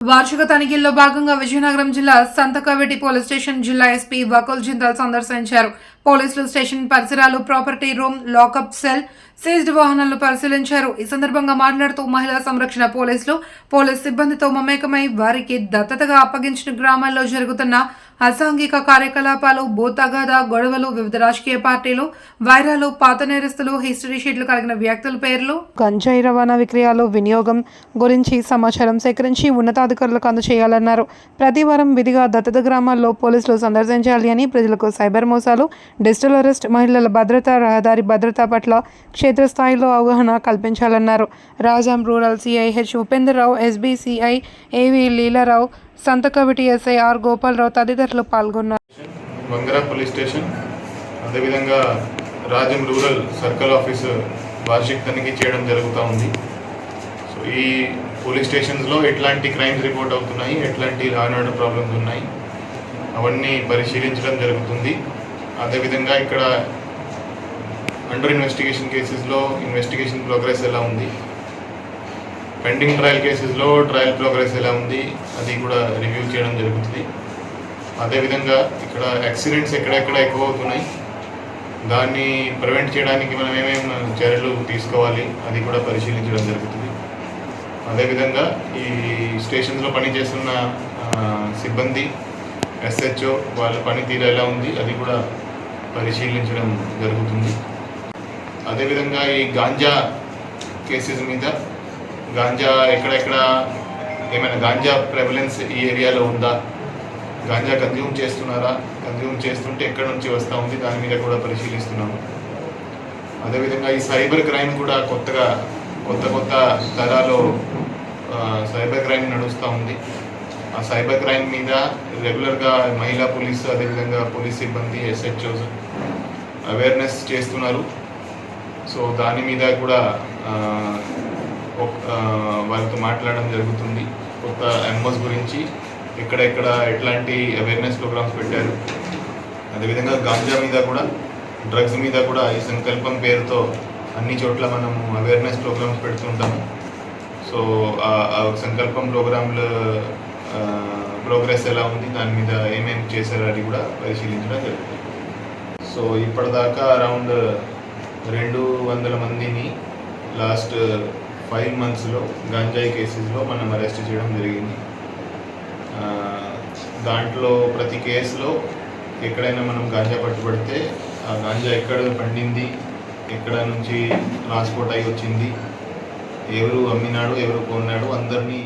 వార్షిక తనిఖీల్లో భాగంగా విజయనగరం జిల్లా సంతకవెటి పోలీస్ స్టేషన్ జిల్లా ఎస్పీ వకుల్ జిందాల్ సందర్శించారు. పోలీసులు స్టేషన్ పరిసరాలు property room lockup cell seized వాహనాలను పరిశీలించారు. ఈ సందర్భంగా మాట్లాడుతూ మహిళా సంరక్షణ పోలీసులు పోలీస్ సిబ్బందితో మమేకమై వారికి దత్తతగా అప్పగించిన గ్రామాల్లో జరుగుతున్న అసాంఘిక కార్యకలాపాలు భూతగాథ గొడవలు వివిధ రాజకీయ పార్టీలు వైరాలు పాత నేరస్తులు హిస్టరీ షీట్లు కలిగిన వ్యక్తుల పేర్లు గంజాయి రవాణా విక్రయాలు వినియోగం గురించి సమాచారం సేకరించి ఉన్నతాధికారులకు అందజేయాలన్నారు ప్రతి వారం విధిగా దత్తత గ్రామాల్లో పోలీసులు సందర్శించాలి అని ప్రజలకు సైబర్ మోసాలు డిజిటల్ అరెస్ట్ మహిళల భద్రత రహదారి భద్రత పట్ల క్షేత్రస్థాయిలో అవగాహన కల్పించాలన్నారు. Rajam rural CI H Upendra Rao SB CI AV Leela Rao Santhakaviti SI R Gopala Rao తదితరులు పాల్గొన్నారు. వంగరా పోలీస్ స్టేషన్ అదేవిధంగా రాజం రూరల్ సర్కిల్ ఆఫీస్ వార్షిక తనిఖీ చేయడం జరుగుతూ ఉంది. సో ఈ పోలీస్ స్టేషన్స్లో ఎట్లాంటి క్రైమ్స్ రిపోర్ట్ అవుతున్నాయి ఎట్లాంటి లా అండ్ ఆర్డర్ ప్రాబ్లమ్స్ ఉన్నాయి అవన్నీ పరిశీలించడం జరుగుతుంది. అదేవిధంగా ఇక్కడ అండర్ ఇన్వెస్టిగేషన్ కేసెస్లో ఇన్వెస్టిగేషన్ ప్రోగ్రెస్ ఎలా ఉంది? పెండింగ్ ట్రయల్ కేసెస్లో ట్రయల్ ప్రోగ్రెస్ ఎలా ఉంది? అది కూడా రివ్యూ చేయడం జరుగుతుంది. అదేవిధంగా ఇక్కడ యాక్సిడెంట్స్ ఎక్కడెక్కడ ఎక్కువ అవుతున్నాయి దాన్ని ప్రివెంట్ చేయడానికి మనం ఏమేమి చర్యలు తీసుకోవాలి? అది కూడా పరిశీలించడం జరుగుతుంది. అదేవిధంగా ఈ స్టేషన్స్లో పనిచేస్తున్న సిబ్బంది ఎస్హెచ్ఓ వాళ్ళ పనితీరు ఎలా ఉంది? అది కూడా పరిశీలించడం జరుగుతుంది. అదేవిధంగా ఈ గాంజా కేసెస్ మీద గాంజా ఎక్కడెక్కడ ఏమైనా గాంజా ప్రెవలెన్స్ ఈ ఏరియాలో ఉందా? గాంజా కన్జ్యూమ్ చేస్తున్నారా? కన్జ్యూమ్ చేస్తుంటే ఎక్కడి నుంచి వస్తూ ఉంది? దాని మీద కూడా పరిశీలిస్తున్నాము. అదేవిధంగా ఈ సైబర్ క్రైమ్ కూడా కొత్తగా కొత్త కొత్త తరాలో సైబర్ క్రైమ్ నడుస్తూ ఉంది. సైబర్ క్రైమ్ మీద రెగ్యులర్గా మహిళా పోలీసు అదేవిధంగా పోలీస్ సిబ్బంది ఎస్హెచ్ఓస్ అవేర్నెస్ చేస్తున్నారు. సో దాని మీద కూడా వాళ్ళతో మాట్లాడడం జరుగుతుంది. కొత్త ఎంఓస్ గురించి ఎక్కడెక్కడ ఎట్లాంటి అవేర్నెస్ ప్రోగ్రామ్స్ పెట్టారు. అదేవిధంగా గాంజా మీద కూడా డ్రగ్స్ మీద కూడా ఈ సంకల్పం పేరుతో అన్ని చోట్ల మనము అవేర్నెస్ ప్రోగ్రామ్స్ పెడుతుంటాము సో ఆ- ఆ సంకల్పం ప్రోగ్రాంలు ప్రోగ్రెస్ ఎలా ఉంది దాని మీద ఏమేమి చేశారు అది కూడా పరిశీలించడం జరుగుతుంది. సో ఇప్పటిదాకా అరౌండ్ రెండు వందల మందిని లాస్ట్ ఫైవ్ మంత్స్లో గంజాయి కేసెస్లో మనం అరెస్ట్ చేయడం జరిగింది. దాంట్లో ప్రతి కేసులో ఎక్కడైనా మనం గాంజా పట్టుబడితే ఆ గాంజా ఎక్కడ పండింది ఎక్కడ నుంచి ట్రాన్స్పోర్ట్ అయి వచ్చింది ఎవరు అమ్మినాడు ఎవరు కొన్నాడు అందరినీ